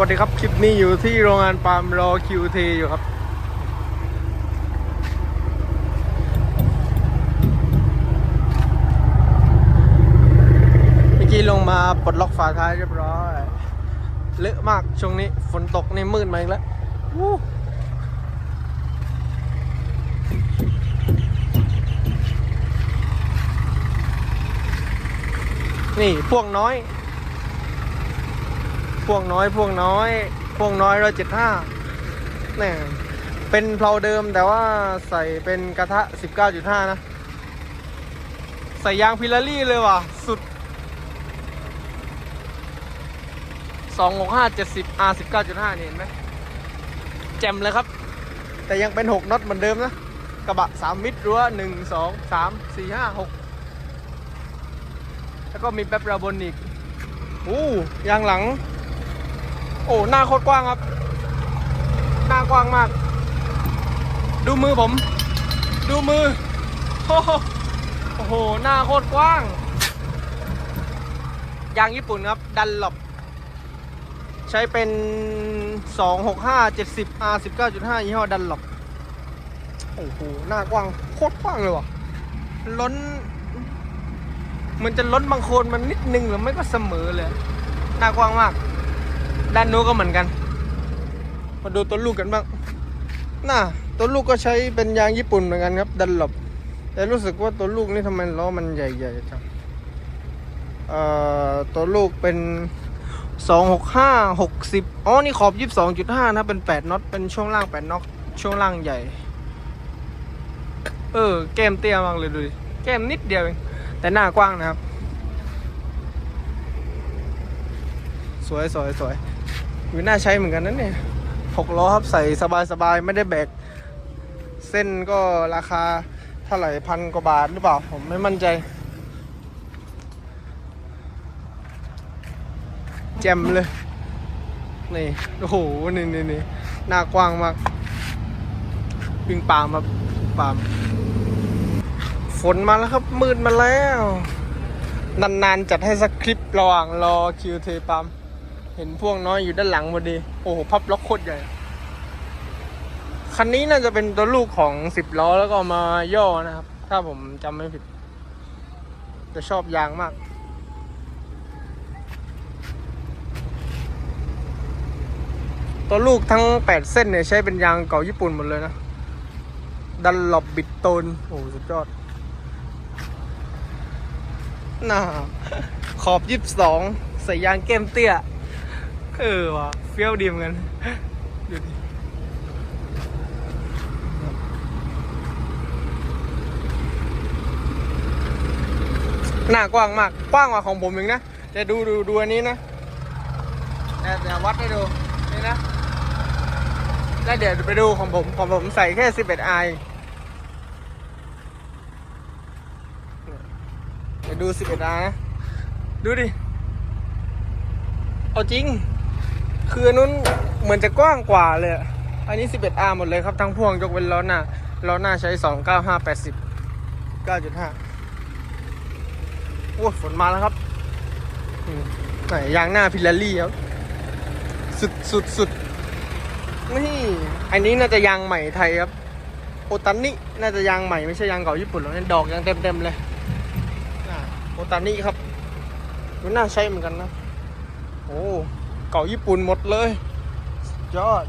วัสดีครับ คลิปนี้อยู่ที่โรงงานปาล์มรอ QT อยู่ครับ เมื่อกี้ลงมาปลดล็อกฝาท้ายเรียบร้อยเลอะมากช่วงนี้ฝนตกในมืดมาอีกแล้วนี่พวกน้อย พวกน้อย พวกน้อย พวกน้อยร้อยเจ็ดห้าเนี่ยเป็นเพลาเดิมแต่ว่าใส่เป็นกระทะ19.5นะ ใส่ยางพิลารี่เลยว่ะ สุด265 70 R 19.5นี่เห็นไหมแจ่มเลยครับ แต่ยังเป็น6น็อตเหมือนเดิมนะ กระบะ3มิตรรั้ว1 2 3 4 5 6แล้วก็มีแป๊บราบนอีก อู้ยางหลัง โอ้หน้าโคตรกว้างครับ หน้ากว้างมาก ดูมือผม ดูมือโอ้โหโอ้โห หน้าโคตรกว้าง ยางญี่ปุ่นครับ ดันหลบ ใช้เป็น 265 70 R 19.5 ยี่ห้อดันหลบ โอ้โห หน้ากว้าง โคตรกว้างเลยว่ะ ล้นมันจะล้นบางโคนมันนิดนึงหรือไม่ก็เสมอเลย หน้ากว้างมาก ด้านนู้นก็เหมือนกัน มาดูตัวลูกกันบ้าง น่ะตัวลูกก็ใช้เป็นยางญี่ปุ่นเหมือนกันครับ ดันหลบ แต่รู้สึกว่าตัวลูกนี่ทำไมล้อมันใหญ่ๆจังเอ่อตัวลูกเป็น265 60อ๋อ นี่ขอบ22.5นะ เป็น8น็อต เป็นช่วงล่าง8น็อต ช่วงล่างใหญ่ เออ แก้มเตี้ยมากเลยดูดิ แก้มนิดเดียวเอง แต่หน้ากว้างนะครับ สวยสวยสวย อยู่น่าใช้เหมือนกันนะเนี่ยหกล้อครับใส่สบายสบายไม่ได้แบก เส้นก็ราคาเท่าไหร่พันกว่าบาทหรือเปล่า ผมไม่มั่นใจ แจ่มเลย นี่ โอ้โห นี่นี่นี่หน้ากว้างมากวิ่งปามครับปาม ฝนมาแล้วครับ มืดมาแล้ว นานๆ จัดให้สักคลิประหว่างรอคิวเทปั๊ม เห็นพวกน้อยอยู่ด้านหลังพอดี โอ้โหพับล็อกโคตรใหญ่ คันนี้น่าจะเป็นตัวลูกของสิบล้อแล้วก็มาย่อนะครับ ถ้าผมจำไม่ผิด จะชอบยางมาก ตัวลูกทั้ง8เส้นเนี่ยใช้เป็นยางเก่าญี่ปุ่นหมดเลยนะ ดันหลบบิดโตน โอ้โหสุดยอดน่าขอบยี่สิบสองใส่ยางแก้มเตี้ย เออว่ะเฟี้ยวดีเหมือนกันดูดิหน้ากว้างมาก กว้างกว่าของผมอีกนะแต่ดูดูดูอันนี้นะแต่แต่วัดให้ดูนี่นะแล้วเดี๋ยวไปดูของผมของผมใส่แค่ 11 i เดี๋ยวดู 11 i นะ ดูดิ เอาจริง คืออนนู้นเหมือนจะกว้างกว่าเลย อันนี้ 11R หมดเลยครับทั้งพวงยกเว้นล้อหน้า ล้อหน้าใช้ 295 80 9.5 โอ้ฝนมาแล้วครับไหนยางหน้าพิลารี่ครับ สุดสุดสุดนี่อันนี้น่าจะยางใหม่ไทยครับ โอตันนี่น่าจะยางใหม่ไม่ใช่ยางเก่าญี่ปุ่นหรอกนี่ดอกยังเต็มเต็มเลยโอตันนี่ครับมันน่าใช้เหมือนกันนะ โอ้ เก่าญี่ปุ่นหมดเลยยอด